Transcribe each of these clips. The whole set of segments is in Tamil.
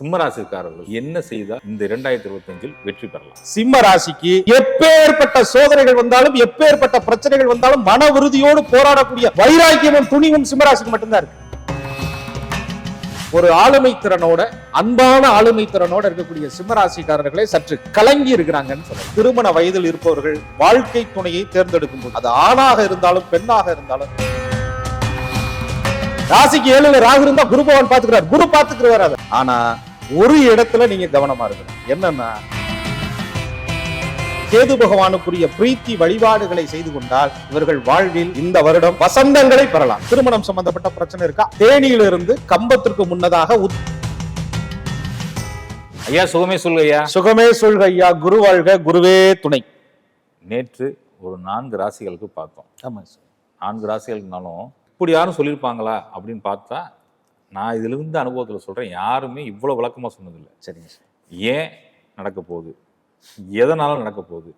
சிம்மராசிக்காரர்கள் என்ன செய்தால் இந்த இரண்டாயிரத்தி இருபத்தஞ்சில் வெற்றி பெறலாம்? சிம்ம ராசிக்கு எப்பேற்பட்ட சோதனைகள் வந்தாலும் எப்பேற்பட்ட பிரச்சனைகள் வந்தாலும் மன உறுதியோடு போராடக்கூடிய வைராக்கியமும் துணிவும் சிம்மராசிக்கு மட்டும்தான் இருக்கு. ஒரு ஆளுமை திறனோட அன்பான ஆளுமை திறனோட இருக்கக்கூடிய சிம்மராசிக்காரர்களே சற்று கலங்கி இருக்கிறாங்கன்னு சொல்லலாம். திருமண வயதில் இருப்பவர்கள் வாழ்க்கை துணையை தேர்ந்தெடுக்கும் போது அது ஆணாக இருந்தாலும் பெண்ணாக இருந்தாலும் ராசிக்கு ஏழுல ராகு இருந்தா குரு பகவான் பாத்துக்கிறார் குரு பாத்துக்கிறார் அதை ஆனா ஒரு இடத்துல நீங்க கவனமா இருக்கணும். என்னன்னா கேது பகவானுக்குரிய பிரீத்தி வழிபாடுகளை செய்து கொண்டால் இவர்கள் வாழ்வில் இந்த வருடம் வசந்தங்களை பெறலாம். திருமணம் சம்பந்தப்பட்ட பிரச்சனை இருக்கா? தேனியிலிருந்து கம்பத்திற்கு முன்னதாக ஐயா சுகமே சொல்லு ஐயா. சுகமே சொல்க ஐயா. குரு வாழ்க குருவே துணை. நேற்று ஒரு நான்கு ராசிகளுக்கு பார்த்தோம். ஆமா நான்கு ராசிகளுக்குனாலும் இப்படி யாரும் சொல்லியிருப்பாங்களா அப்படின்னு பார்த்தா நான் இதிலிருந்து அனுபவத்தில் சொல்றேன் யாருமே இவ்வளவு விளக்கமா சொன்னதில்லை. சரிங்க சார். ஏன் நடக்க போகுது? எதனால நடக்க போகுது?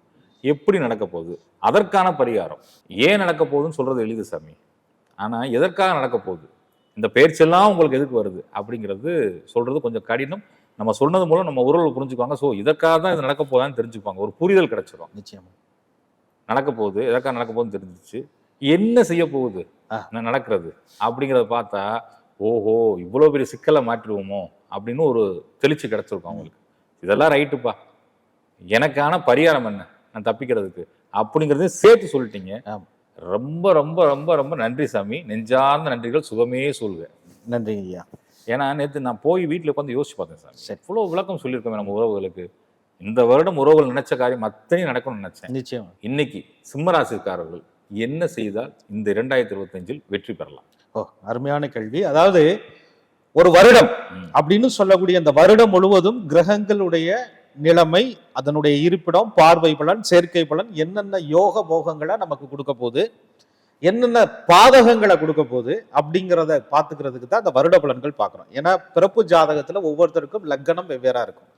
எப்படி நடக்க போகுது? அதற்கான பரிகாரம். ஏன் நடக்க போகுதுன்னு சொல்றது எளிது சாமி. ஆனா எதற்காக நடக்க போகுது? இந்த பயிற்சியெல்லாம் உங்களுக்கு எதுக்கு வருது? அப்படிங்கிறது சொல்றது கொஞ்சம் கடினம். நம்ம சொன்னது மூலம் நம்ம உறவுகள் புரிஞ்சுக்குவாங்க. ஸோ இதற்காக தான் இது நடக்க போதான்னு தெரிஞ்சுக்குவாங்க. ஒரு புரிதல் கிடைச்சிரும். நிச்சயமா. நடக்க போகுது எதற்காக நடக்க போகுதுன்னு தெரிஞ்சிச்சு என்ன செய்ய போகுது? நடக்கிறது? அப்படிங்கிறத பார்த்தா ஓஹோ இவ்வளோ பெரிய சிக்கலை மாற்றிடுவோமோ அப்படின்னு ஒரு தெளிச்சு கிடைச்சிருக்கும் அவங்களுக்கு. இதெல்லாம் ரைட்டுப்பா. எனக்கான பரிகாரம் என்ன? நான் தப்பிக்கிறதுக்கு. அப்படிங்கிறதையும் சேர்த்து சொல்லிட்டீங்க. ரொம்ப ரொம்ப ரொம்ப ரொம்ப நன்றி சாமி. நெஞ்சார்ந்த நன்றிகள் சுகமே சொல்லுங்க நன்றிங்க ஐயா. ஏன்னா நேற்று நான் போய் வீட்டில் உட்காந்து யோசிச்சு பார்த்தேன் சார். இவ்வளோ விளக்கம் சொல்லியிருக்கோமே நம்ம உறவுகளுக்கு. இந்த வருடம் உறவுகள் நினைச்ச காரியம் அத்தனையும் நடக்கும்னு நினைச்சேன். நிச்சயமா. இன்னைக்கு சிம்மராசிக்காரர்கள் என்ன செய்தால் இந்த இரண்டாயிரத்தி இருபத்தஞ்சில் வெற்றி பெறலாம்? ஓ அருமையான கேள்வி. அதாவது ஒரு வருடம். அப்படின்னு சொல்லக்கூடிய அந்த வருடம் முழுவதும் கிரகங்களுடைய நிலைமை அதனுடைய இருப்பிடம் பார்வை பலன் சேர்க்கை பலன் என்னென்ன யோக போகங்களை நமக்கு கொடுக்க போகுது என்னென்ன பாதகங்களை கொடுக்க போகுது அப்படிங்கிறத பார்த்துக்கிறதுக்கு தான் அந்த வருட பலன்கள் பார்க்குறோம் ஏன்னா பிறப்பு ஜாதகத்துல ஒவ்வொருத்தருக்கும் லக்னம் வெவ்வேறா இருக்கும்.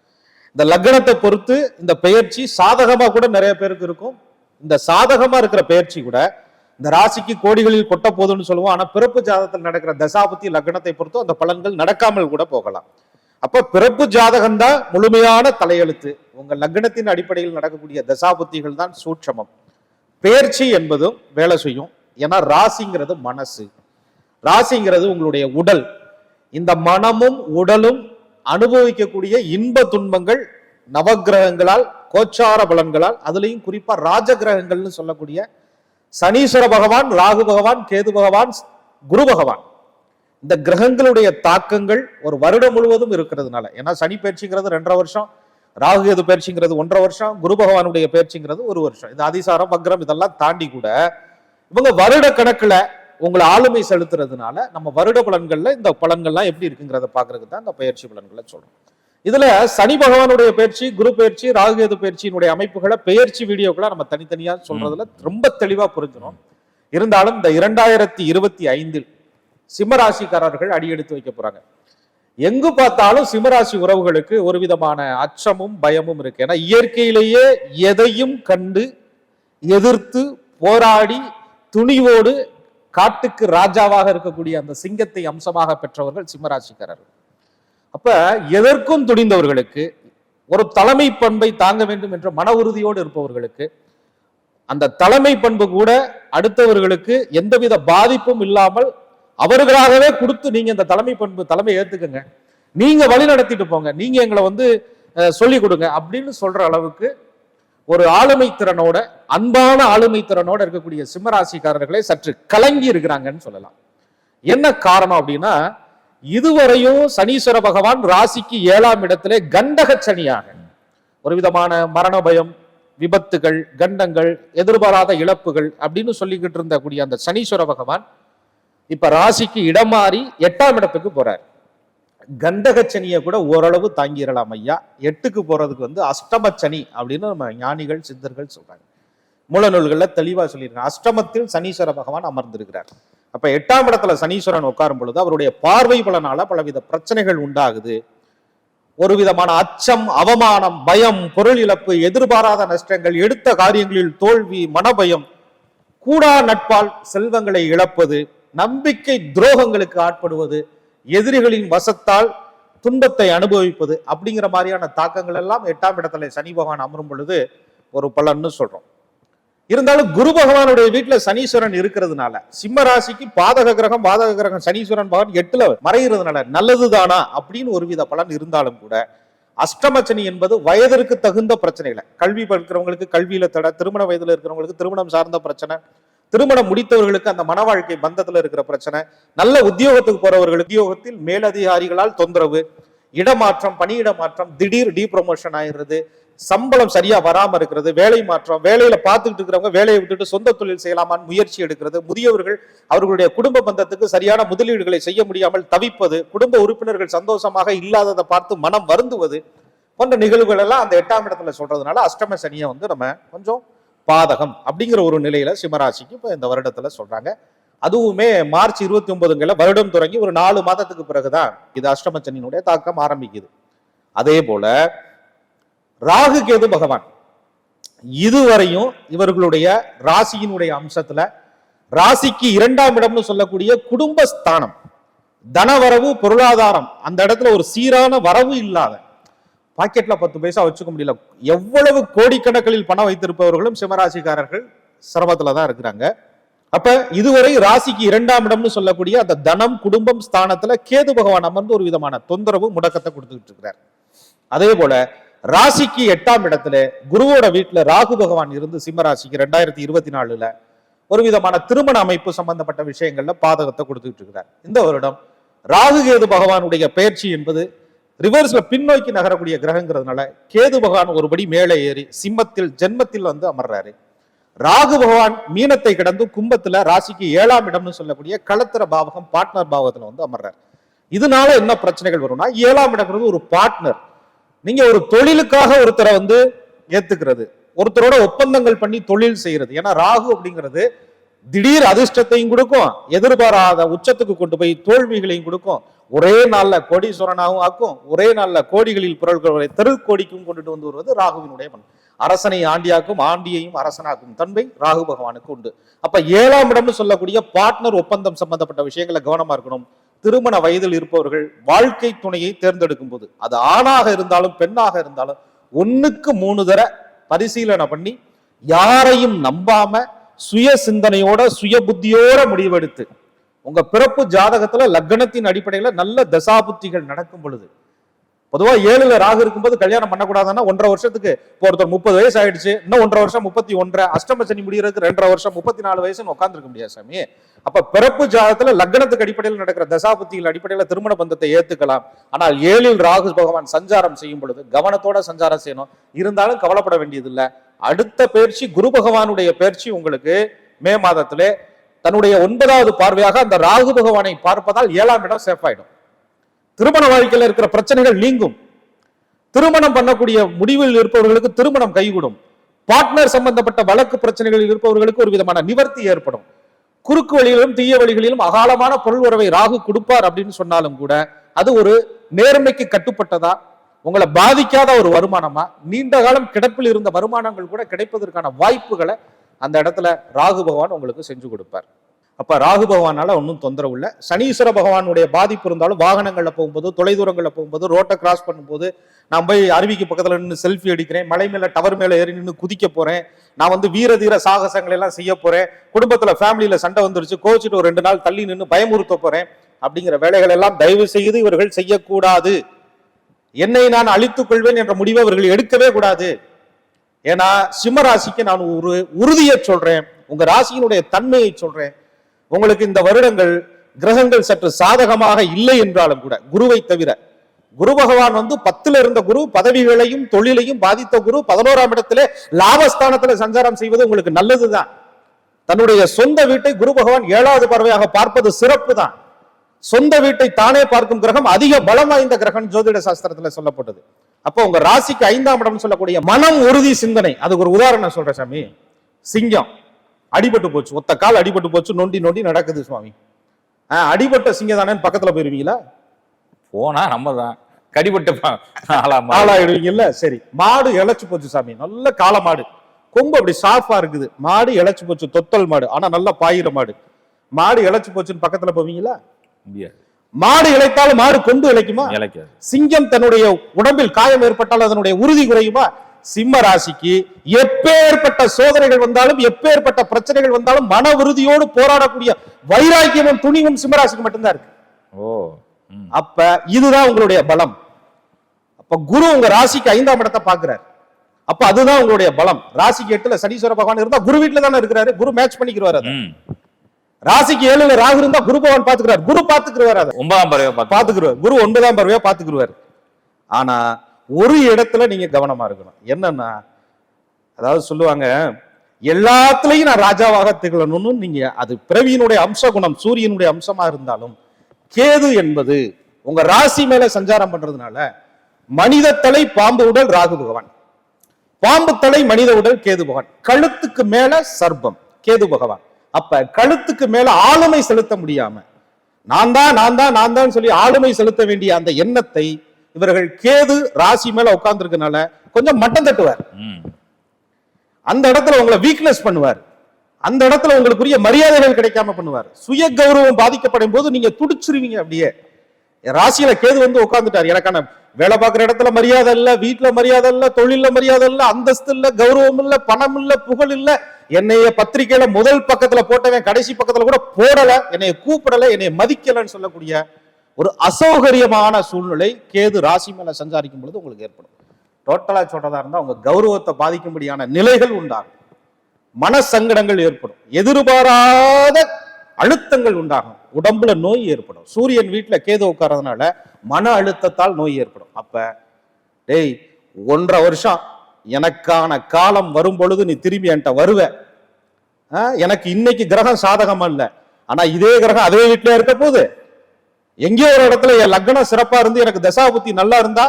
இந்த லக்னத்தை பொறுத்து இந்த பெயர்ச்சி சாதகமா கூட நிறைய பேருக்கு இருக்கும். இந்த சாதகமா இருக்கிற பயிற்சி கூட இந்த ராசிக்கு கோடிகளில் கொட்ட போதும்னு சொல்லுவோம். ஆனா பிறப்பு ஜாதகத்தில் நடக்கிற தசாபத்தி லக்னத்தை பொறுத்தும் அந்த பலன்கள் நடக்காமல் கூட போகலாம். அப்ப பிறப்பு ஜாதகம் தான் முழுமையான தலையெழுத்து. உங்க லக்னத்தின் அடிப்படையில் நடக்கக்கூடிய தசாபுத்திகள் தான் சூட்சமம். பெயர்ச்சி என்பதும் வேலை செய்யும். ஏன்னா ராசிங்கிறது மனசு. ராசிங்கிறது உங்களுடைய உடல். இந்த மனமும் உடலும் அனுபவிக்கக்கூடிய இன்ப துன்பங்கள் நவக்கிரகங்களால் கோச்சார பலன்களால் அதுலேயும் குறிப்பாக ராஜகிரகங்கள்னு சொல்லக்கூடிய சனீஸ்வர பகவான் ராகு பகவான் கேது பகவான் குரு பகவான். இந்த கிரகங்களுடைய தாக்கங்கள் ஒரு வருடம் முழுவதும் இருக்கிறதுனால ஏன்னா சனி பயிற்சிங்கிறது ரெண்டரை வருஷம் ராகு கேது பயிற்சிங்கிறது ஒன்றரை வருஷம் குரு பகவானுடைய பயிற்சிங்கிறது ஒரு வருஷம். இந்த அதிசாரம் வக்ரம் இதெல்லாம் தாண்டி கூட இவங்க வருட கணக்குல உங்களை ஆளுமை செலுத்துறதுனால நம்ம வருட பலன்கள்ல இந்த பலன்கள்லாம் எப்படி இருக்குங்கிறத பாக்குறதுக்கு தான் இந்த பயிற்சி பலன்களை சொல்றோம். இதுல சனி பகவானுடைய பயிற்சி குரு பயிற்சி ராகுகேது பயிற்சியினுடைய அமைப்புகளை பெயர்ச்சி வீடியோக்களை நம்ம தனித்தனியா சொல்றதுல ரொம்ப தெளிவா புரிஞ்சிடும் இருந்தாலும் இந்த இரண்டாயிரத்தி இருபத்தி ஐந்தில் சிம்மராசிக்காரர்கள் அடியெடுத்து வைக்க போறாங்க. எங்கு பார்த்தாலும் சிம்மராசி உறவுகளுக்கு ஒரு விதமான அச்சமும் பயமும் இருக்கு. ஏன்னா இயற்கையிலேயே எதையும் கண்டு எதிர்த்து போராடி துணிவோடு காட்டுக்கு ராஜாவாக இருக்கக்கூடிய அந்த சிங்கத்தை அம்சமாக பெற்றவர்கள் சிம்மராசிக்காரர்கள். அப்ப எதற்கும் துணிந்தவர்களுக்கு ஒரு தலைமை பண்பை தாங்க வேண்டும் என்ற மன உறுதியோடு இருப்பவர்களுக்கு அந்த தலைமை பண்பு கூட அடுத்தவர்களுக்கு எந்தவித பாதிப்பும் இல்லாமல் அவர்களாகவே கொடுத்து நீங்க இந்த தலைமை பண்பு தலைமை ஏத்துக்கங்க. நீங்க வழி நடத்திட்டு போங்க. நீங்க எங்களை வந்து சொல்லி சொல்லிக் கொடுங்க அப்படின்னு சொல்ற அளவுக்கு ஒரு ஆளுமை திறனோட அன்பான ஆளுமை திறனோட இருக்கக்கூடிய சிம்மராசிக்காரர்களே சற்று கலங்கி இருக்கிறாங்கன்னு சொல்லலாம். என்ன காரணம் அப்படின்னா இதுவரையும் சனீஸ்வர பகவான் ராசிக்கு ஏழாம் இடத்திலே கண்டக சனியாக. ஒரு விதமான மரண பயம் விபத்துகள் கண்டங்கள் எதிர்பாராத இழப்புகள் அப்படின்னு சொல்லிக்கிட்டு இருந்தக்கூடிய அந்த சனீஸ்வர பகவான் இப்ப ராசிக்கு இடம் மாறி எட்டாம் இடத்துக்கு போறார். கண்டக சனியை கூட ஓரளவு தாங்கிடலாம் ஐயா. எட்டுக்கு போறதுக்கு வந்து அஷ்டம சனி அப்படின்னு நம்ம ஞானிகள் சித்தர்கள் சொல்றாங்க. மூல நூல்களில் தெளிவாக சொல்லியிருக்காங்க. அஷ்டமத்தில் சனீஸ்வர பகவான் அமர்ந்திருக்கிறார். அப்ப எட்டாம் இடத்துல சனீஸ்வரன் உட்காரும் பொழுது அவருடைய பார்வை பலனால பலவித பிரச்சனைகள் உண்டாகுது. ஒரு விதமான அச்சம் அவமானம் பயம் பொருள் இழப்பு எதிர்பாராத நஷ்டங்கள் எடுத்த காரியங்களில் தோல்வி மனபயம் கூடா நட்பால் செல்வங்களை இழப்பது நம்பிக்கை துரோகங்களுக்கு ஆட்படுவது எதிரிகளின் வசத்தால் துன்பத்தை அனுபவிப்பது அப்படிங்கிற மாதிரியான தாக்கங்கள் எல்லாம் எட்டாம் இடத்துல சனி பகவான் அமரும் பொழுது ஒரு பலன்னு சொல்றோம். இருந்தாலும் குரு பகவானுடைய வீட்டுல சனீஸ்வரன் இருக்கிறதுனால சிம்ம ராசிக்கு பாதக கிரகம் பாதக கிரகம் சனீஸ்வரன் பகவான் எட்டுல மறைகிறதுனால நல்லதுதானா அப்படின்னு ஒரு வித பலன் இருந்தாலும் கூட அஷ்டமச்சனி என்பது வயதிற்கு தகுந்த பிரச்சனைகளை கல்வி படிக்கிறவங்களுக்கு கல்வியில தடை திருமண வயதுல இருக்கிறவங்களுக்கு திருமணம் சார்ந்த பிரச்சனை திருமணம் முடித்தவர்களுக்கு அந்த மன வாழ்க்கை பந்தத்துல இருக்கிற பிரச்சனை நல்ல உத்தியோகத்துக்கு போறவர்கள் உத்தியோகத்தில் மேலதிகாரிகளால் தொந்தரவு இடமாற்றம் பணியிட மாற்றம் திடீர் டீப்ரமோஷன் ஆயிடுறது சம்பளம் சரியா வராம இருக்கிறது வேலை மாற்றம் வேலையில பார்த்துக்கிட்டு இருக்கிறவங்க வேலையை விட்டுட்டு சொந்த தொழில் செய்யலாமான்னு முயற்சி எடுக்கிறது. முதியவர்கள் அவர்களுடைய குடும்ப பந்தத்துக்கு சரியான முதலீடுகளை செய்ய முடியாமல் தவிப்பது குடும்ப உறுப்பினர்கள் சந்தோஷமாக இல்லாததை பார்த்து மனம் வருந்துவது போன்ற நிகழ்வுகள் எல்லாம் அந்த எட்டாம் இடத்துல சொல்றதுனால அஷ்டம சனியை வந்து நம்ம கொஞ்சம் பாதகம் அப்படிங்கிற ஒரு நிலையில சிம்மராசிக்கு இப்போ இந்த வருடத்துல சொல்றாங்க. அதுவுமே மார்ச் இருபத்தி ஒன்பதுங்கள வருடம் தொடங்கி ஒரு நாலு மாதத்துக்கு பிறகுதான் இது அஷ்டம சனியினுடைய தாக்கம் ஆரம்பிக்குது. அதே போல ராகு கேது பகவான். இதுவரையும் இவர்களுடைய ராசியினுடைய அம்சத்துல ராசிக்கு இரண்டாம் இடம்னு சொல்லக்கூடிய குடும்ப ஸ்தானம் தனவரவு பொருளாதாரம் அந்த இடத்துல ஒரு சீரான வரவு இல்லாத பாக்கெட்ல பத்து பைசா வச்சுக்க முடியல எவ்வளவு கோடிக்கணக்கில் பணம் வைத்திருப்பவர்களும் சிம்மராசிக்காரர்கள் சிரமத்துல தான் இருக்கிறாங்க. அப்ப இதுவரை ராசிக்கு இரண்டாம் இடம்னு சொல்லக்கூடிய அந்த தனம் குடும்பம் ஸ்தானத்துல கேது பகவான் அமர்ந்து ஒரு விதமான தொந்தரவு முடக்கத்தை கொடுத்துக்கிட்டு இருக்கிறார். அதே போல ராசிக்கு எட்டாம் இடத்துல குருவோட வீட்டில் ராகு பகவான் இருந்து சிம்ம ராசிக்கு ரெண்டாயிரத்தி இருபத்தி நாலுல ஒரு விதமான திருமண அமைப்பு சம்பந்தப்பட்ட விஷயங்கள்ல பாதகத்தை கொடுத்துட்டு இருக்கிறார் இந்த வருடம் ராகு கேது பகவானுடைய பயிற்சி என்பது ரிவர்ஸ்ல பின்னோக்கி நகரக்கூடிய கிரகங்கிறதுனால கேது பகவான் ஒருபடி மேலே ஏறி சிம்மத்தில் ஜென்மத்தில் வந்து அமர்றாரு. ராகு பகவான் மீனத்தை கடந்து கும்பத்துல ராசிக்கு ஏழாம் இடம்னு சொல்லக்கூடிய களத்திர பாவகம் பார்ட்னர் பாவகத்துல வந்து அமர்றார். இதனால என்ன பிரச்சனைகள் வரும்னா ஏழாம் இடங்கிறது ஒரு பார்ட்னர் நீங்க ஒரு தொழிலுக்காக ஒருத்தரை வந்து ஏத்துக்கிறது. ஒருத்தரோட ஒப்பந்தங்கள் பண்ணி தொழில் செய்யறது. ஏன்னா ராகு அப்படிங்கிறது திடீர் அதிர்ஷ்டத்தையும் கொடுக்கும் எதிர்பாராத உச்சத்துக்கு கொண்டு போய் தோல்விகளையும் கொடுக்கும். ஒரே நாள்ல கோடீஸ்வரனாகவும் ஆக்கும் ஒரே நாள்ல கோடிகளில் பொருள்களை தெரு கோடிக்கும் கொண்டுட்டு வந்து வருவது ராகுவினுடைய பண் அரசனை ஆண்டியாக்கும் ஆண்டியையும் அரசனாக்கும் தன்மை ராகு பகவானுக்கு உண்டு. அப்ப ஏழாம் இடம்னு சொல்லக்கூடிய பார்ட்னர் ஒப்பந்தம் சம்பந்தப்பட்ட விஷயங்களை கவனமா இருக்கணும். திருமண வயதில் இருப்பவர்கள் வாழ்க்கை துணையை தேர்ந்தெடுக்கும் போது அது ஆணாக இருந்தாலும் பெண்ணாக இருந்தாலும் ஒன்றுக்கு மூணு தர பரிசீலனை பண்ணி யாரையும் நம்பாம சுய சிந்தனையோட சுய புத்தியோட முடிவெடுத்து உங்க பிறப்பு ஜாதகத்துல லக்னத்தின் அடிப்படையில நல்ல தசாபுத்திகள் நடக்கும் பொழுது பொதுவா ஏழுல ராகு இருக்கும்போது கல்யாணம் பண்ணக்கூடாதுன்னா ஒன்றரை வருஷத்துக்கு இப்போ ஒருத்தர் முப்பது வயசு ஆயிடுச்சு இன்னும் ஒன்றரை வருஷம் முப்பத்தி ஒன்றரை அஷ்டம சனி முடிகிறதுக்கு ரெண்டரை வருஷம் முப்பத்தி நாலு வயசுன்னு உட்காந்துருக்க முடியாது சாமி. அப்ப பிறப்பு ஜாதகத்துல லக்னத்துக்கு அடிப்படையில் நடக்கிற தசாபுத்திகள் அடிப்படையில திருமண பந்தத்தை ஏத்துக்கலாம். ஆனால் ஏழில் ராகு பகவான் சஞ்சாரம் செய்யும் பொழுது கவனத்தோட சஞ்சாரம் செய்யணும். இருந்தாலும் கவலைப்பட வேண்டியதில்லை. அடுத்த பயிற்சி குரு பகவானுடைய பயிற்சி உங்களுக்கு மே மாதத்திலே. தன்னுடைய ஒன்பதாவது பார்வையாக அந்த ராகு பகவானை பார்ப்பதால் ஏழாம் இடம் சேஃப் ஆயிடும். திருமண வாழ்க்கையில இருக்கிற பிரச்சனைகள் நீங்கும். திருமணம் பண்ணக்கூடிய முடிவில் இருப்பவர்களுக்கு திருமணம் கைகூடும். பார்ட்னர் சம்பந்தப்பட்ட வழக்கு பிரச்சனைகளில் இருப்பவர்களுக்கு ஒரு விதமான நிவர்த்தி ஏற்படும். குறுக்கு வழிகளிலும் தீய வழிகளிலும் அகாலமான பொருள் உறவை ராகு கொடுப்பார் அப்படின்னு சொன்னாலும் கூட அது ஒரு நேர்மைக்கு கட்டுப்பட்டதா? உங்களை பாதிக்காத ஒரு வருமானமா? நீண்ட காலம் கிடப்பில் இருந்த வருமானங்கள் கூட கிடைப்பதற்கான வாய்ப்புகளை அந்த இடத்துல ராகு பகவான் உங்களுக்கு செஞ்சு கொடுப்பார். அப்ப ராகு பகவானால ஒன்றும் தொந்தரவு இல்லை. சனீஸ்வர பகவானுடைய பாதிப்பு இருந்தாலும் வாகனங்களில் போகும்போது தொலைதூரங்களில் போகும்போது ரோட்டை கிராஸ் பண்ணும்போது நான் போய் அருவிக்கு பக்கத்தில் நின்று செல்ஃபி அடிக்கிறேன் மலை மேல டவர் மேல ஏறி நின்று குதிக்க போறேன் நான் வந்து வீர தீர சாகசங்களை எல்லாம் செய்ய போறேன் குடும்பத்துல ஃபேமிலியில சண்டை வந்துருச்சு கோச்சிட்டு ஒரு ரெண்டு நாள் தள்ளி நின்று பயமுறுத்த போறேன் அப்படிங்கிற வேலைகள் எல்லாம் தயவு செய்து இவர்கள் செய்யக்கூடாது. என்னை நான் அழித்துக் கொள்வேன் என்ற முடிவை இவர்கள் எடுக்கவே கூடாது. ஏன்னா சிம்ம ராசிக்கு நான் ஒரு உறுதியை சொல்றேன் உங்க ராசியினுடைய தன்மையை சொல்றேன் உங்களுக்கு இந்த வருடங்கள் கிரகங்கள் சற்று சாதகமாக இல்லை என்றாலும் கூட குருவை தவிர. குரு பகவான் வந்து பத்துல இருந்த குரு பதவிகளையும் தொழிலையும் பாதித்த குரு பதினோராம் இடத்துல லாபஸ்தானத்துல சஞ்சாரம் செய்வது உங்களுக்கு நல்லதுதான். தன்னுடைய சொந்த வீட்டை குரு பகவான் ஏழாவது பறவையாக பார்ப்பது சிறப்பு தான். சொந்த வீட்டை தானே பார்க்கும் கிரகம் அதிக பலம் வாய்ந்த கிரகம் ஜோதிட சாஸ்திரத்துல சொல்லப்பட்டது. அப்போ உங்க ராசிக்கு ஐந்தாம் இடம் சொல்லக்கூடிய மனம் உறுதி சிந்தனை அதுக்கு ஒரு உதாரணம் சொல்றேன் சாமி. சிங்கம். அடிபட்டு போச்சு. ஒத்த கால் அடிபட்டு போச்சு. நொண்டி நொண்டி நடக்குது சுவாமி. அடிபட்ட சிங்கம் தானே பக்கத்துல போயிருவீங்களா? போனா நம்ம தான் கடிபட்ட. ஆளாயிடுவீங்கல்ல சரி. மாடு இழைச்சு போச்சு சாமி. நல்ல காளை மாடு. கொம்பு அப்படி சாஃபா இருக்குது. மாடு இழைச்சு போச்சு. தொத்தல் மாடு. ஆனா நல்லா பாயிர மாடு. மாடு இழைச்சு போச்சுன்னு பக்கத்துல போவீங்களா? முடியாது. மாடு இழைத்தாலும் மாடு கொண்டு இழைக்குமா? இலக்கியம் சிங்கம் தன்னுடைய உடம்பில் காயம் ஏற்பட்டால் அதனுடைய உறுதி குறையுமா? சிம்ம ராசிக்கு எப்பேற்பட்ட சோதனைகள் வந்தாலும் எப்பேற்பட்ட பிரச்சனைகள் வந்தாலும் மன உறுதியோடு போராடக்கூடிய வைராக்கியமும் துணிவும் சிம்மராசிக்கு மட்டும்தான் இருக்கு. ஓ. அப்ப இதுதான் உங்களுடைய பலம். அப்ப குரு உங்க ராசிக்கு ஐந்தாம் இடத்தை பாக்குறாரு அப்ப அதுதான் உங்களுடைய பலம். ராசிக்கு எட்டுல சனீஸ்வர பகவான் இருந்தா குரு வீட்டுல தானே இருக்கிறாரு. குரு மேட்ச் பண்ணிக்கிறாரு. ராசிக்கு ஏழுல ராகு இருந்தா குரு பகவான் பாத்துக்கிறாரு குரு பாத்துக்கிறாரு ஒன்பதாம் பறவை பார்த்து பாத்துக்கிருவார் குரு ஒன்பதாம் பறவையா பாத்துக்கிருவார் ஆனா ஒரு இடத்துல நீங்க கவனமா இருக்கணும். என்னன்னா அதாவது சொல்லுவாங்க எல்லாத்துலயும் நான் ராஜாவாக திகழணும்னு நீங்க அது பிறவியினுடைய அம்ச குணம் சூரியனுடைய அம்சமா இருந்தாலும் கேது என்பது உங்க ராசி மேல சஞ்சாரம் பண்றதுனால மனித தலை பாம்பு உடல் ராகு பகவான். பாம்பு தலை மனித உடல் கேது பகவான். கழுத்துக்கு மேல சர்பம் கேது பகவான். அப்ப கழுத்துக்கு மேல ஆளுமை செலுத்த முடியாம நான் தான் நான் தான் நான் தான் சொல்லி ஆளுமை செலுத்த வேண்டிய அந்த எண்ணத்தை இவர்கள் கேது ராசி மேல உட்கார்ந்துருக்கனால கொஞ்சம் மட்டம் தட்டுவார். அந்த இடத்துல உங்களை வீக்னஸ் பண்ணுவார். அந்த இடத்துல உங்களுக்குரிய மரியாதைகள் கிடைக்காம பண்ணுவார். சுய கௌரவம் பாதிக்கப்படும் போது நீங்க துடிச்சிருவீங்க அப்படியே. ராசியில கேது வந்து உட்கார்ந்துட்டார். எனக்கான வேலை பார்க்குற இடத்துல மரியாதை இல்ல வீட்டுல மரியாதை இல்ல தொழில்ல மரியாதை இல்ல அந்தஸ்து இல்ல கௌரவம் இல்ல பணம் இல்ல புகழ் இல்ல. என்னைய பத்திரிக்கையில முதல் பக்கத்துல போட்டவன் கடைசி பக்கத்துல கூட போடல என்னைய கூப்பிடல என்னைய மதிக்கலன்னு சொல்லக்கூடிய ஒரு அசௌகரியமான சூழ்நிலை கேது ராசி மேல சஞ்சாரிக்கும் பொழுது உங்களுக்கு ஏற்படும். டோட்டலா சொல்றதா இருந்தால் உங்க கௌரவத்தை பாதிக்கும்படியான நிலைகள் உண்டாகும். மன சங்கடங்கள் ஏற்படும். எதிர்பாராத அழுத்தங்கள் உண்டாகும். உடம்புல நோய் ஏற்படும். சூரியன் வீட்டில் கேது உட்கார்றதுனால மன அழுத்தத்தால் நோய் ஏற்படும். அப்ப டேய் ஒன்றரை வருஷம் எனக்கான காலம் வரும் பொழுது நீ திரும்பி என்கிட்ட வருவ. எனக்கு இன்னைக்கு கிரகம் சாதகம் அல்ல ஆனா இதே கிரகம் அதே வீட்டில் இருக்க போகுது. எங்கேயோ ஒரு இடத்துல என் லக்னம் சிறப்பா இருந்து எனக்கு தசாபுத்தி நல்லா இருந்தா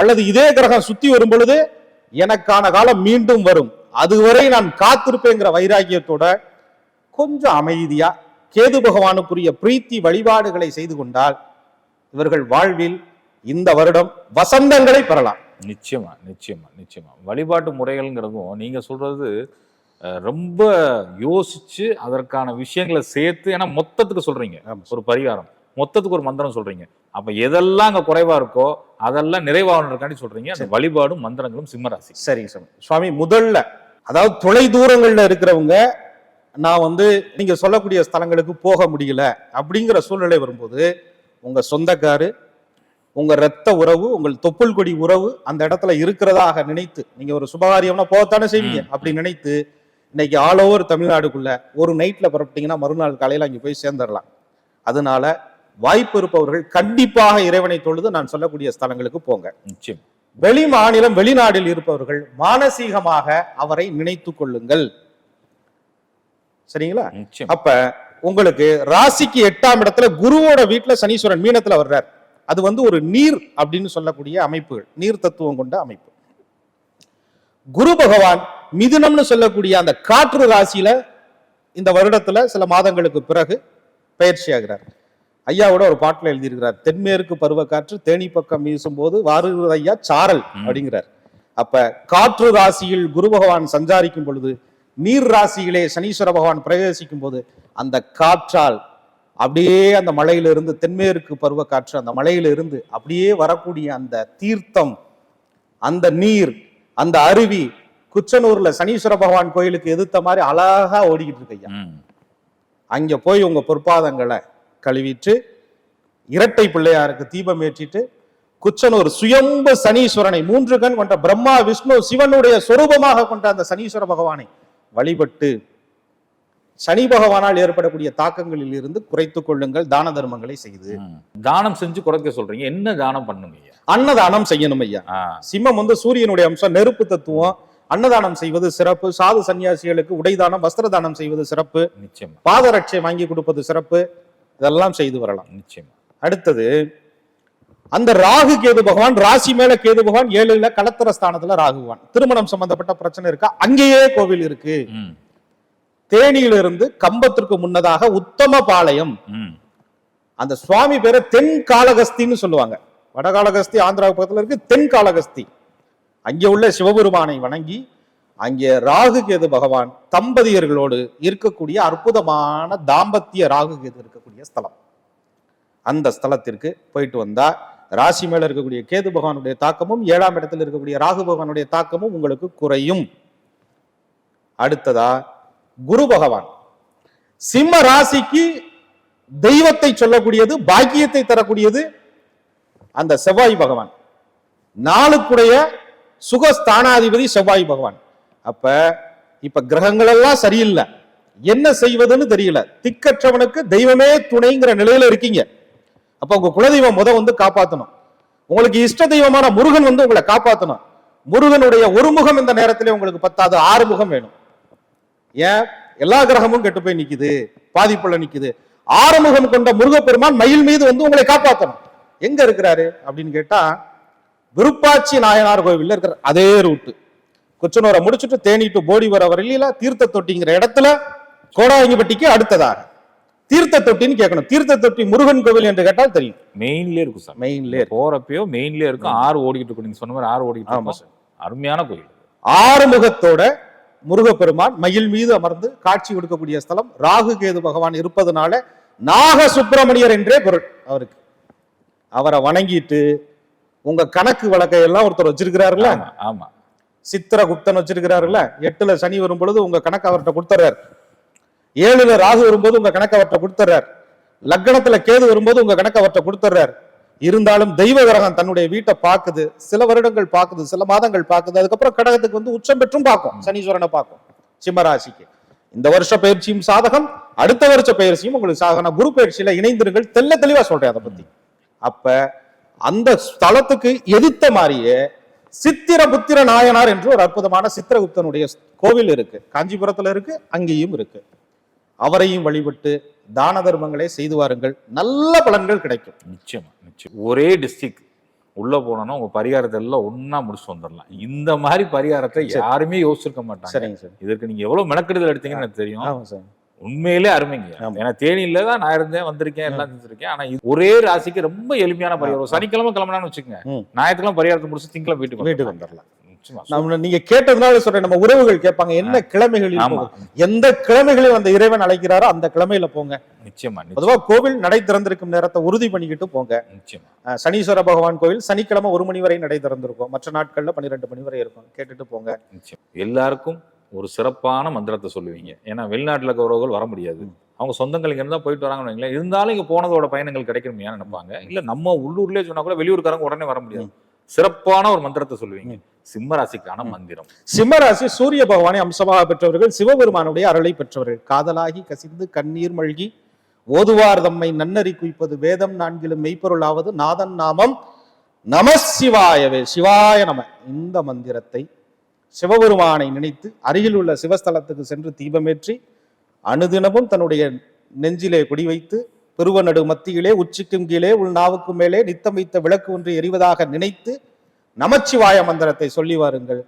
அல்லது இதே கிரகம் சுத்தி வரும் பொழுது எனக்கான காலம் மீண்டும் வரும். அதுவரை நான் காத்திருப்பேங்கிற வைராகியத்தோட கொஞ்சம் அமைதியா கேது பகவானுக்குரிய பிரீத்தி வழிபாடுகளை செய்து கொண்டால் இவர்கள் வாழ்வில் இந்த வருடம் வசந்தங்களை பெறலாம். நிச்சயமா நிச்சயமா நிச்சயமா. வழிபாட்டு முறைகள்ங்கிறதும் நீங்க சொல்றது ரொம்ப யோசிச்சு அதற்கான விஷயங்களை சேர்த்து ஏன்னா மொத்தத்துக்கு சொல்றீங்க. ஒரு பரிகாரம். மொத்தத்துக்கு ஒரு மந்திரம் சொல்றீங்க. அப்ப எதெல்லாம் அங்க குறைவா இருக்கோ அதெல்லாம் நிறைவாகணுக்காண்டி சொல்றீங்க. அந்த வழிபாடும் மந்திரங்களும் சிம்மராசி. சரிங்க சாமி. சுவாமி முதல்ல அதாவது தொலை தூரங்கள்ல இருக்கிறவங்க நான் வந்து நீங்க சொல்லக்கூடிய ஸ்தலங்களுக்கு போக முடியல அப்படிங்கிற சூழ்நிலை வரும்போது உங்க சொந்தக்காரு உங்க ரத்த உறவு உங்கள் தொப்புள் கொடி உறவு அந்த இடத்துல இருக்கிறதாக நினைத்து நீங்க ஒரு சுபகாரியம்னா போகத்தானே செய்வீங்க. அப்படி நினைத்து இன்னைக்கு ஆல் ஓவர் தமிழ்நாடுக்குள்ள ஒரு நைட்ல புறப்பட்டீங்கன்னா மறுநாள் காலையில அங்க போய் சேர்ந்துடலாம். அதனால வாய்ப்பு இருப்பவர்கள் கண்டிப்பாக இறைவனை தொழுது நான் சொல்லக்கூடிய ஸ்தலங்களுக்கு போங்க. நிச்சயம். வெளி மாநிலம் வெளிநாட்டில் இருப்பவர்கள் மானசீகமாக அவரை நினைத்து கொள்ளுங்கள். சரிங்களா? அப்ப உங்களுக்கு ராசிக்கு எட்டாம் இடத்துல குருவோட வீட்டுல சனீஸ்வரன் மீனத்துல வர்றார். அது வந்து ஒரு நீர் அப்படின்னு சொல்லக்கூடிய அமைப்புகள் நீர் தத்துவம் கொண்ட அமைப்பு. குரு பகவான் மிதுனம்னு சொல்லக்கூடிய அந்த காற்று ராசியில இந்த வருடத்துல சில மாதங்களுக்கு பிறகு பயிற்சி ஆகிறார் ஐயாவோட ஒரு பாட்டுல எழுதியிருக்கிறார் தென்மேற்கு பருவக்காற்று தேனி பக்கம் வீசும்போது வாருகிறது ஐயா சாரல். அப்படிங்கிறார் அப்ப காற்று ராசியில் குரு பகவான் சஞ்சாரிக்கும் பொழுது நீர் ராசியிலே சனீஸ்வர பகவான் பிரவேசிக்கும் போது அந்த காற்றால் அப்படியே அந்த மலையிலிருந்து தென்மேற்கு பருவக்காற்று அந்த மலையிலிருந்து அப்படியே வரக்கூடிய அந்த தீர்த்தம் அந்த நீர் அந்த அருவி குச்சனூர்ல சனீஸ்வர பகவான் கோயிலுக்கு எதிர்த்த மாதிரி அழகா ஓடிக்கிட்டு இருக்கு ஐயா. அங்க போய் உங்க பொற்பாதங்களை கழுவிட்டு இரட்டை பிள்ளையாருக்கு தீபம் ஏற்றிட்டு குச்சனூர் சுயம்பு சனீஸ்வரனை மூன்று கண் கொண்ட பிரம்மா விஷ்ணு சிவனுடைய சொரூபமாக கொண்ட அந்த சனீஸ்வர பகவானை வழிபட்டு சனி பகவானால் ஏற்படக்கூடிய தாக்கங்களில் இருந்து குறைத்துக் கொள்ளுங்கள் தான தர்மங்களை செய்து. தானம் செஞ்சு குறைக்க சொல்றீங்க. என்ன தானம் பண்ணுங்க ஐயா? அன்னதானம் செய்யணும் ஐயா. சிம்மம் வந்து சூரியனுடைய அம்சம் நெருப்பு தத்துவம். அன்னதானம் செய்வது சிறப்பு. சாது சன்னியாசிகளுக்கு உடைதானம் வஸ்திரதானம் செய்வது சிறப்பு. நிச்சயமா. பாதரட்சை வாங்கி கொடுப்பது சிறப்பு. இதெல்லாம் செய்து வரலாம் நிச்சயமா. அடுத்தது அந்த ராகு கேது பகவான் ராசி மேல கேது பகவான் ஏழுல கலத்திர ஸ்தானத்துல ராகு பகவான் திருமணம் சம்பந்தப்பட்ட பிரச்சனை இருக்கா? அங்கேயே கோவில் இருக்கு. தேனியிலிருந்து கம்பத்திற்கு முன்னதாக உத்தம பாளையம். அந்த சுவாமி பேரை தென் காளகஸ்தின்னு சொல்லுவாங்க. வடகாளகஸ்தி ஆந்திரா பக்கத்துல இருக்கு தென் காளகஸ்தி. அங்கே உள்ள சிவபெருமானை வணங்கி அங்கே ராகு கேது பகவான் தம்பதியர்களோடு இருக்கக்கூடிய அற்புதமான தாம்பத்திய ராகு கேது இருக்கக்கூடிய ஸ்தலம். அந்த ஸ்தலத்திற்கு போயிட்டு வந்தா ராசி மேல இருக்கக்கூடிய கேது பகவானுடைய தாக்கமும் ஏழாம் இடத்தில் இருக்கக்கூடிய ராகு பகவானுடைய தாக்கமும் உங்களுக்கு குறையும். அடுத்ததா குரு பகவான். சிம்ம ராசிக்கு தெய்வத்தை சொல்லக்கூடியது பாக்கியத்தை தரக்கூடியது அந்த செவ்வாய் பகவான். நாளுக்குடைய சுகஸ்தானாதிபதி செவ்வாய் பகவான். அப்ப இப்ப கிரகங்கள் எல்லாம் சரியில்லை. என்ன செய்வதுன்னு தெரியல. திக்கற்றவனுக்கு தெய்வமே துணைங்கிற நிலையில இருக்கீங்க. அப்ப உங்க குலதெய்வம் முத வந்து காப்பாத்தணும். உங்களுக்கு இஷ்ட தெய்வமான முருகன் வந்து உங்களை காப்பாத்தணும். முருகனுடைய ஒரு முகம் இந்த நேரத்திலே உங்களுக்கு பத்தாது ஆறு முகம் வேணும். ஏன்? எல்லா கிரகமும் கெட்டு போய் நிக்குது பாதிப்புல நிக்குது. ஆறுமுகம் கொண்ட முருகப்பெருமான் மயில் மீது வந்து உங்களை காப்பாத்தணும். எங்க இருக்கிறாரு? அப்படின்னு கேட்டா விருப்பாச்சி நாயனார் கோவில்ல இருக்கிற அதே ரூட்டு கொச்சனூரை முடிச்சுட்டு தேனி டு போடி வர வரையில தீர்த்த தொட்டிங்கிற இடத்துல கோடாங்கிப்பட்டிக்கு அடுத்ததாக. தீர்த்த தொட்டின்னு கேட்கணும். தீர்த்த தொட்டி முருகன் கோவில் என்று கேட்டால் தெரியும். மெயின்லயே இருக்கும் சார். மெயின்ல போறப்பயோ மெயின்லயே இருக்கும். ஆறு ஓடிக்கிட்டு இருக்கும். நீங்க சொன்ன மாதிரி ஆறு ஓடிக்கிட்டு ஆமா இருக்கும். அருமையான கோயில். ஆறுமுகத்தோட முருகப்பெருமான் மயில் மீது அமர்ந்து காட்சி கொடுக்கக்கூடிய ஸ்தலம் ராகு கேது பகவான் இருப்பதனால நாக சுப்பிரமணியர் என்றே பொருள் அவருக்கு. அவரை வணங்கிட்டு உங்க கணக்கு வழக்கை எல்லாம் ஒருத்தர் வச்சிருக்கிறாருல்ல? ஆமா. சித்திரகுப்தன் வச்சிருக்கிறாருல்ல? எட்டுல சனி வரும் பொழுது உங்க கணக்கு அவர்கிட்ட கொடுத்துறாரு. ஏழுல ராகு வரும்போது உங்க கணக்கு அவர்கிட்ட கொடுத்துறாரு. லக்னத்துல கேது வரும்போது உங்க கணக்கு அவர்கிட்ட கொடுத்துறாரு. இருந்தாலும் தெய்வ கிரகம் தன்னுடைய வீட்டை பார்க்குது சில வருடங்கள் பார்க்குது சில மாதங்கள் பார்க்குது அதுக்கப்புறம் கடகத்துக்கு வந்து உச்சம் பெற்றும் பார்க்கும் சனீஸ்வரனை பார்க்கும் சிம்மராசிக்கு. இந்த வருஷ பயிற்சியும் சாதகம் அடுத்த வருஷ பயிற்சியும் உங்களுக்கு சாதகம். குரு பயிற்சியில இணைந்திருங்கள் தெல்ல தெளிவா சொல்றேன் அதை பத்தி. அப்ப அந்த ஸ்தலத்துக்கு எதிர்த்த மாதிரியே சித்திர புத்திர நாயனார் என்று ஒரு அற்புதமான சித்திரகுப்தனுடைய கோவில் இருக்கு. காஞ்சிபுரத்துல இருக்கு அங்கேயும் இருக்கு. அவரையும் வழிபட்டு தான தர்மங்களை செய்து வாருங்கள். நல்ல பலன்கள் கிடைக்கும். நிச்சயமா நிச்சயம். ஒரே டிஸ்ட்ரிக்ட் உள்ள போனோம்னா உங்க பரிகாரத்தை எல்லாம் ஒண்ணா முடிச்சு வந்துடலாம். இந்த மாதிரி பரிகாரத்தை. யாருமே யோசிச்சிருக்க மாட்டாங்க. சரிங்க சார். இதற்கு நீங்க எவ்வளவு மெனக்கெடுதல் எடுத்தீங்கன்னு எனக்கு தெரியும். ஆமா சார். உண்மையிலே அருமைங்க. ஏன்னா தேனியில தான் நான் இருந்தேன் வந்திருக்கேன் எல்லாம் செஞ்சிருக்கேன் ஆனா இது ஒரே ராசிக்கு ரொம்ப எளிமையான பரிகாரம். சனிக்கிழமை கிளம்பினான்னு வச்சுக்கோங்க. ஞாயிற்றுக்கிழமை பரிகாரத்தை முடிச்சு திங்கக்கிழமை வீட்டுக்கு வீட்டுக்கு வந்துடலாம். நம்ம நீங்க கேட்டதுனால சொல்றேன். நம்ம உறவுகள் கேட்பாங்க என்ன கிழமைகளில்? எந்த கிழமைகளில் அந்த இறைவன் அழைக்கிறாரோ அந்த கிழமையில போங்க. நிச்சயமா பொதுவா கோவில் நடை திறந்திருக்கும் நேரத்தை உறுதி பண்ணிக்கிட்டு போங்க. நிச்சயமா. சனீஸ்வர பகவான் கோவில் சனிக்கிழமை ஒரு மணி வரை நடை திறந்திருக்கும். மற்ற நாட்கள்ல பன்னிரெண்டு மணி வரை இருக்கும். கேட்டுட்டு போங்க. நிச்சயம். எல்லாருக்கும் ஒரு சிறப்பான மந்திரத்தை சொல்லுவீங்க. ஏன்னா வெளிநாட்டுல உறவுகள் வர முடியாது. அவங்க சொந்தங்கள் இங்க இருந்தா போயிட்டு வராங்கன்னு வைங்களேன். இருந்தாலும் இங்க போனதோட பயணங்கள் கிடைக்கணுமே நினைப்பாங்க. இல்ல நம்ம உள்ளூர்லயே சொன்னா கூட வெளியூர்காரங்க உடனே வர முடியாது. சிறப்பான ஒரு மந்திரத்தை சொல்லுவீங்க. சிம்ம ராசிக்கான மந்திரம். சிம்மராசி சூரிய பகவானை அம்சமாக பெற்றவர்கள் சிவபெருமானுடைய அருளை பெற்றவர்கள். காதலாகி கசிந்து கண்ணீர் மழ்கி ஓதுவார் தம்மை நன்னறி குய்ப்பது வேதம் நான்கிலும் மெய்ப்பொருளாவது நாதன் நாமம் நம சிவாயவே சிவாய நம. இந்த மந்திரத்தை சிவபெருமானை நினைத்து அருகில் உள்ள சிவஸ்தலத்துக்கு சென்று தீபமேற்றி அனுதினமும் தன்னுடைய நெஞ்சிலே குடி வைத்து பெருவநடு மத்தியிலே உச்சிக்கும் கீழே உள் நாவுக்கும் மேலே நித்தம் வைத்த விளக்கு ஒன்று எரிவதாக நினைத்து நமச்சிவாய மந்திரத்தை சொல்லி வாருங்கள்.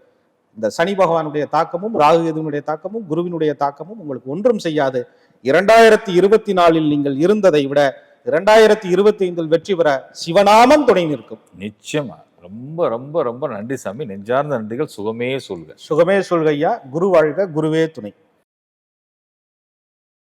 இந்த சனி பகவானுடைய தாக்கமும் ராகு கேதுவினுடைய தாக்கமும் குருவினுடைய தாக்கமும் உங்களுக்கு ஒன்றும் செய்யாது. இரண்டாயிரத்தி இருபத்தி நாலில் நீங்கள் இருந்ததை விட இரண்டாயிரத்தி இருபத்தி ஐந்தில் வெற்றி பெற சிவநாமம் துணை நிற்கும். நிச்சயமா. ரொம்ப ரொம்ப ரொம்ப நன்றி சாமி. நெஞ்சார்ந்த நன்றிகள் சுகமே சொல்க. சுகமே சொல்கையா குரு வாழ்க குருவே துணை.